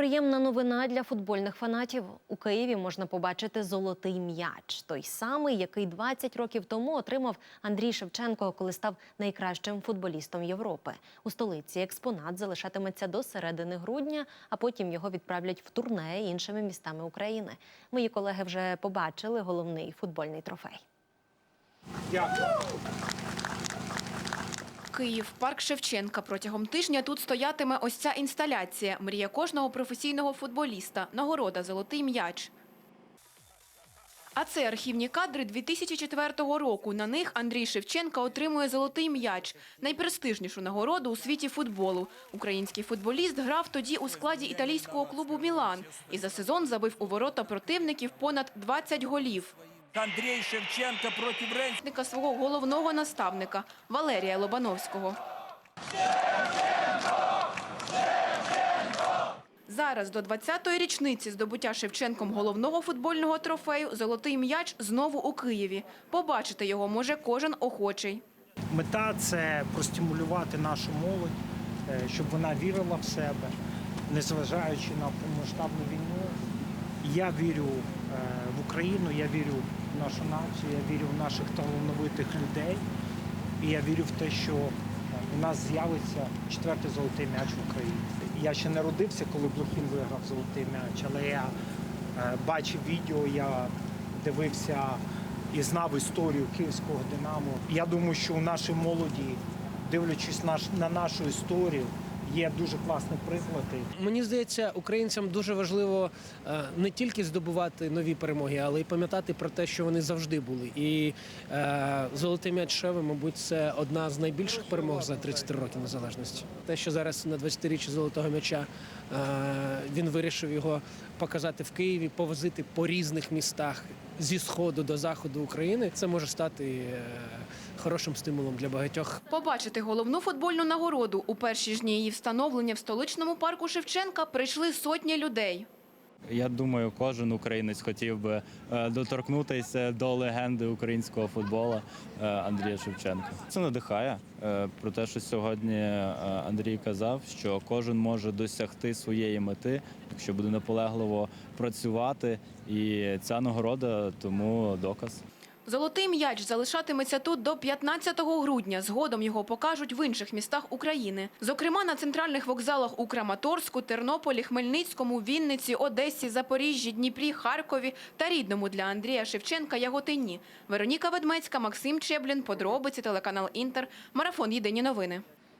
Приємна новина для футбольних фанатів. У Києві можна побачити золотий м'яч, той самий, який 20 років тому отримав Андрій Шевченко, коли став найкращим футболістом Європи. У столиці експонат залишатиметься до середини грудня, а потім його відправлять в турне іншими містами України. Мої колеги вже побачили головний футбольний трофей. Київ, парк Шевченка. Протягом тижня тут стоятиме ось ця інсталяція. Мрія кожного професійного футболіста. Нагорода Золотий м'яч. А це архівні кадри 2004 року. На них Андрій Шевченка отримує золотий м'яч найпрестижнішу нагороду у світі футболу. Український футболіст грав тоді у складі італійського клубу Мілан і за сезон забив у ворота противників понад 20 голів. Андрей Шевченко против Рейнс. Свого головного наставника Валерія Лобановського. Зараз до 20-ї річниці здобуття Шевченком головного футбольного трофею «Золотий м'яч» знову у Києві. Побачити його може кожен охочий. Мета це простимулювати нашу молодь, е, щоб вона вірила в себе, незважаючи на повномасштабну війну. Я вірю в Україну, я вірю в нашу націю, я вірю в наших талановитих людей. І я вірю в те, що у нас з'явиться четвертий золотий м'яч в Україні. Я ще не родився, коли Блохін виграв золотий м'яч, але я е, бачив відео, я дивився і знав історію київського Динамо. Я думаю, що у нашій молоді, дивлячись на нашу історію, є дуже класні приклади. Мені здається, українцям дуже важливо е, не тільки здобувати нові перемоги, але й пам'ятати про те, що вони завжди були. І е, золотий м'яч Шеви, мабуть, це одна з найбільших перемог за 33 роки незалежності. Те, що зараз на 20-річчі золотого м'яча е, він вирішив його показати в Києві, повозити по різних містах зі сходу до заходу України. Це може стати е, хорошим стимулом для багатьох Побачити головну футбольну нагороду у перші ж дні її встановлення в столичному парку Шевченка прийшли сотні людей. Я думаю, кожен українець хотів би е, доторкнутися до легенди українського футболу е, Андрія Шевченка. Це надихає е, про те, що сьогодні Андрій казав, що кожен може досягти своєї мети, якщо буде наполегливо працювати. І ця нагорода тому доказ. Золотий м'яч залишатиметься тут до 15 грудня. Згодом його покажуть в інших містах України. Зокрема, на центральних вокзалах у Краматорську, Тернополі, Хмельницькому, Вінниці, Одесі, Запоріжжі, Дніпрі, Харкові та рідному для Андрія Шевченка Яготині. Вероніка Ведмецька, Максим Чеблін, Подробиці, телеканал Інтер. Марафон Єдині новини.